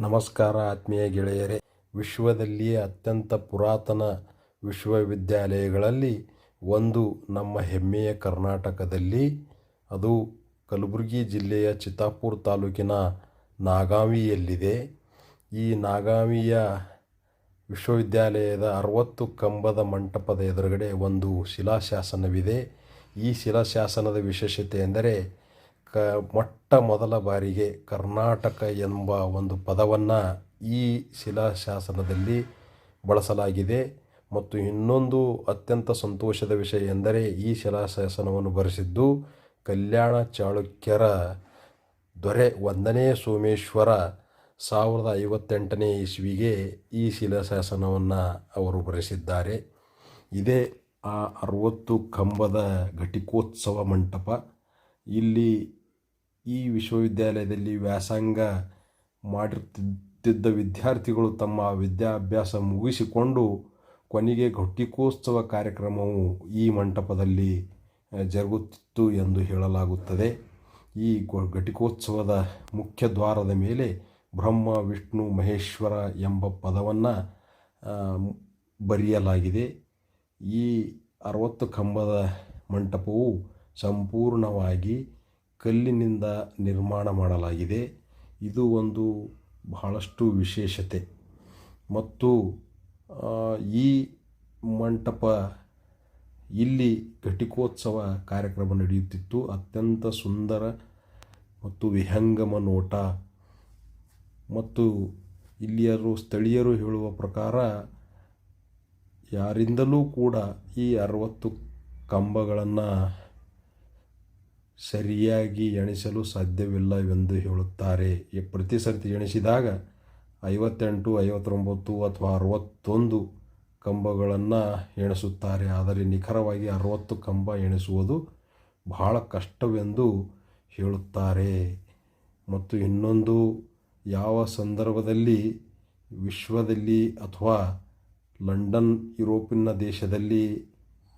ನಮಸ್ಕಾರ ಆತ್ಮೀಯ ಗೆಳೆಯರೇ. ವಿಶ್ವದಲ್ಲಿಯೇ ಅತ್ಯಂತ ಪುರಾತನ ವಿಶ್ವವಿದ್ಯಾಲಯಗಳಲ್ಲಿ ಒಂದು ನಮ್ಮ ಹೆಮ್ಮೆಯ ಕರ್ನಾಟಕದಲ್ಲಿ. ಅದು ಕಲಬುರಗಿ ಜಿಲ್ಲೆಯ ಚಿತ್ತಾಪುರ ತಾಲೂಕಿನ ನಾಗಾವಿಯಲ್ಲಿದೆ ಈ ನಾಗಾವಿಯ ವಿಶ್ವವಿದ್ಯಾಲಯದ ಅರವತ್ತು ಕಂಬದ ಮಂಟಪದ ಎದುರುಗಡೆ ಒಂದು ಶಿಲಾಶಾಸನವಿದೆ. ಈ ಶಿಲಾಶಾಸನದ ವಿಶೇಷತೆ ಎಂದರೆ ಕ ಮೊಟ್ಟ ಮೊದಲ ಬಾರಿಗೆ ಕರ್ನಾಟಕ ಎಂಬ ಒಂದು ಪದವನ್ನು ಈ ಶಿಲಾಶಾಸನದಲ್ಲಿ ಬಳಸಲಾಗಿದೆ. ಮತ್ತು ಇನ್ನೊಂದು ಅತ್ಯಂತ ಸಂತೋಷದ ವಿಷಯ ಎಂದರೆ ಈ ಶಿಲಾಶಾಸನವನ್ನು ಬರೆಸಿದ್ದು ಕಲ್ಯಾಣ ಚಾಳುಕ್ಯರ ದೊರೆ ಒಂದನೇ ಸೋಮೇಶ್ವರ ಸಾವಿರದ ಐವತ್ತೆಂಟನೇ ಇಸ್ವಿಗೆ ಈ ಶಿಲಾಶಾಸನವನ್ನು ಅವರು ಬರೆಸಿದ್ದಾರೆ. ಇದೇ ಆ ಅರವತ್ತು ಕಂಬದ ಘಟಿಕೋತ್ಸವ ಮಂಟಪ. ಇಲ್ಲಿ ಈ ವಿಶ್ವವಿದ್ಯಾಲಯದಲ್ಲಿ ವ್ಯಾಸಂಗ ಮಾಡಿರುತ್ತಿದ್ದ ವಿದ್ಯಾರ್ಥಿಗಳು ತಮ್ಮ ವಿದ್ಯಾಭ್ಯಾಸ ಮುಗಿಸಿಕೊಂಡು ಕೊನೆಗೆ ಘಟಿಕೋತ್ಸವ ಕಾರ್ಯಕ್ರಮವು ಈ ಮಂಟಪದಲ್ಲಿ ಜರುಗುತ್ತಿತ್ತು ಎಂದು ಹೇಳಲಾಗುತ್ತದೆ. ಈ ಘಟಿಕೋತ್ಸವದ ಮುಖ್ಯ ದ್ವಾರದ ಮೇಲೆ ಬ್ರಹ್ಮ, ವಿಷ್ಣು, ಮಹೇಶ್ವರ ಎಂಬ ಪದವನ್ನು ಬರೆಯಲಾಗಿದೆ. ಈ ಅರವತ್ತು ಕಂಬದ ಮಂಟಪವು ಸಂಪೂರ್ಣವಾಗಿ ಕಲ್ಲಿನಿಂದ ನಿರ್ಮಾಣ ಮಾಡಲಾಗಿದೆ. ಇದು ಒಂದು ಬಹಳಷ್ಟು ವಿಶೇಷತೆ. ಮತ್ತು ಈ ಮಂಟಪ ಇಲ್ಲಿ ಘಟಿಕೋತ್ಸವ ಕಾರ್ಯಕ್ರಮ ನಡೆಯುತ್ತಿತ್ತು. ಅತ್ಯಂತ ಸುಂದರ ಮತ್ತು ವಿಹಂಗಮ ನೋಟ. ಮತ್ತು ಇಲ್ಲಿಯರು, ಸ್ಥಳೀಯರು ಹೇಳುವ ಪ್ರಕಾರ ಯಾರಿಂದಲೂ ಕೂಡ ಈ ಅರವತ್ತು ಕಂಬಗಳನ್ನು ಸರಿಯಾಗಿ ಎಣಿಸಲು ಸಾಧ್ಯವಿಲ್ಲವೆಂದು ಹೇಳುತ್ತಾರೆ. ಪ್ರತಿ ಸರ್ತಿ ಎಣಿಸಿದಾಗ ಐವತ್ತೆಂಟು, ಐವತ್ತೊಂಬತ್ತು ಅಥವಾ ಅರವತ್ತೊಂದು ಕಂಬಗಳನ್ನು ಎಣಿಸುತ್ತಾರೆ. ಆದರೆ ನಿಖರವಾಗಿ ಅರವತ್ತು ಕಂಬ ಎಣಿಸುವುದು ಬಹಳ ಕಷ್ಟವೆಂದು ಹೇಳುತ್ತಾರೆ. ಮತ್ತು ಇನ್ನೊಂದು, ಯಾವ ಸಂದರ್ಭದಲ್ಲಿ ವಿಶ್ವದಲ್ಲಿ ಅಥವಾ ಲಂಡನ್, ಯುರೋಪಿನ ದೇಶದಲ್ಲಿ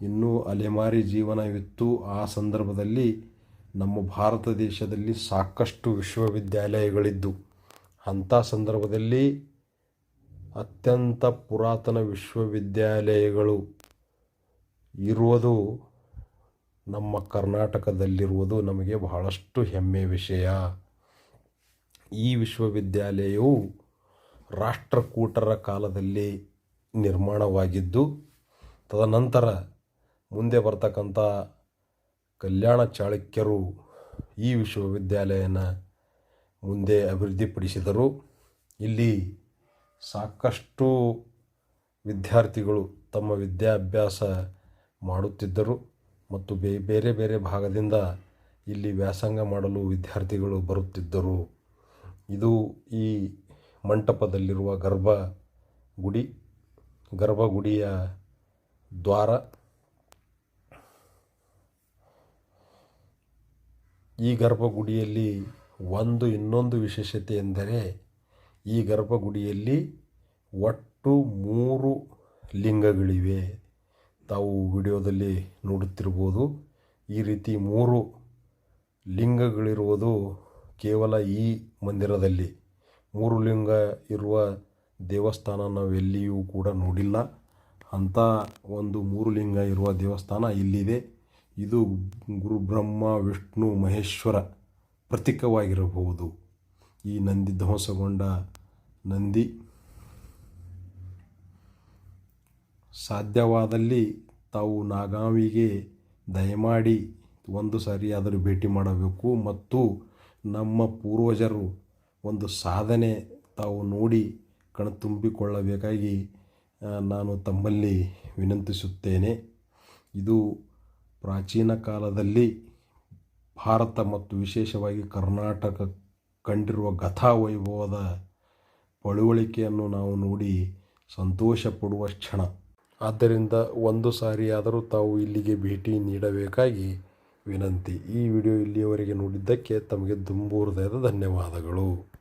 ಇನ್ನೂ ಅಲೆಮಾರಿ ಜೀವನವಿತ್ತು, ಆ ಸಂದರ್ಭದಲ್ಲಿ ನಮ್ಮ ಭಾರತ ದೇಶದಲ್ಲಿ ಸಾಕಷ್ಟು ವಿಶ್ವವಿದ್ಯಾಲಯಗಳಿದ್ದು, ಅಂಥ ಸಂದರ್ಭದಲ್ಲಿ ಅತ್ಯಂತ ಪುರಾತನ ವಿಶ್ವವಿದ್ಯಾಲಯಗಳು ಇರುವುದು ನಮ್ಮ ಕರ್ನಾಟಕದಲ್ಲಿರುವುದು ನಮಗೆ ಬಹಳಷ್ಟು ಹೆಮ್ಮೆ ವಿಷಯ. ಈ ವಿಶ್ವವಿದ್ಯಾಲಯವು ರಾಷ್ಟ್ರಕೂಟರ ಕಾಲದಲ್ಲಿ ನಿರ್ಮಾಣವಾಗಿದ್ದು, ತದನಂತರ ಮುಂದೆ ಬರ್ತಕ್ಕಂಥ ಕಲ್ಯಾಣ ಚಾಳುಕ್ಯರು ಈ ವಿಶ್ವವಿದ್ಯಾಲಯನ ಮುಂದೆ ಅಭಿವೃದ್ಧಿಪಡಿಸಿದರು. ಇಲ್ಲಿ ಸಾಕಷ್ಟು ವಿದ್ಯಾರ್ಥಿಗಳು ತಮ್ಮ ವಿದ್ಯಾಭ್ಯಾಸ ಮಾಡುತ್ತಿದ್ದರು ಮತ್ತು ಬೇರೆ ಬೇರೆ ಭಾಗದಿಂದ ಇಲ್ಲಿ ವ್ಯಾಸಂಗ ಮಾಡಲು ವಿದ್ಯಾರ್ಥಿಗಳು ಬರುತ್ತಿದ್ದರು. ಇದು ಈ ಮಂಟಪದಲ್ಲಿರುವ ಗರ್ಭ ಗುಡಿ ಗರ್ಭಗುಡಿಯ ದ್ವಾರ. ಈ ಗರ್ಭಗುಡಿಯಲ್ಲಿ ಒಂದು ಇನ್ನೊಂದು ವಿಶೇಷತೆ ಎಂದರೆ ಈ ಗರ್ಭಗುಡಿಯಲ್ಲಿ ಒಟ್ಟು ಮೂರು ಲಿಂಗಗಳಿವೆ. ತಾವು ವಿಡಿಯೋದಲ್ಲಿ ನೋಡುತ್ತಿರ್ಬೋದು ಈ ರೀತಿ ಮೂರು ಲಿಂಗಗಳಿರುವುದು ಕೇವಲ ಈ ಮಂದಿರದಲ್ಲಿ. ಮೂರು ಲಿಂಗ ಇರುವ ದೇವಸ್ಥಾನ ನಾವು ಎಲ್ಲಿಯೂ ಕೂಡ ನೋಡಿಲ್ಲ. ಅಂಥ ಒಂದು ಮೂರು ಲಿಂಗ ಇರುವ ದೇವಸ್ಥಾನ ಇಲ್ಲಿದೆ. ಇದು ಗುರು ಬ್ರಹ್ಮ, ವಿಷ್ಣು, ಮಹೇಶ್ವರ ಪ್ರತೀಕವಾಗಿರಬಹುದು. ಈ ನಂದಿ ಧ್ವಂಸಗೊಂಡ ನಂದಿ ಸಾಧ್ಯವಾದಲ್ಲಿ ತಾವು ನಾಗಾವಿಗೆ ದಯಮಾಡಿ ಒಂದು ಸಾರಿಯಾದರೂ ಭೇಟಿ ಮಾಡಬೇಕು ಮತ್ತು ನಮ್ಮ ಪೂರ್ವಜರು ಒಂದು ಸಾಧನೆ ತಾವು ನೋಡಿ ಕಣ್ತುಂಬಿಕೊಳ್ಳಬೇಕಾಗಿ ನಾನು ತಮ್ಮಲ್ಲಿ ವಿನಂತಿಸುತ್ತೇನೆ. ಇದು ಪ್ರಾಚೀನ ಕಾಲದಲ್ಲಿ ಭಾರತ ಮತ್ತು ವಿಶೇಷವಾಗಿ ಕರ್ನಾಟಕ ಕಂಡಿರುವ ವೈಭವದ ಪಳುವಳಿಕೆಯನ್ನು ನಾವು ನೋಡಿ ಸಂತೋಷ ಪಡುವ ಕ್ಷಣ. ಆದ್ದರಿಂದ ಒಂದು ಸಾರಿಯಾದರೂ ತಾವು ಇಲ್ಲಿಗೆ ಭೇಟಿ ನೀಡಬೇಕಾಗಿ ವಿನಂತಿ. ಈ ವಿಡಿಯೋ ಇಲ್ಲಿಯವರೆಗೆ ನೋಡಿದ್ದಕ್ಕೆ ತಮಗೆ ತುಂಬು ಹೃದಯದ ಧನ್ಯವಾದಗಳು.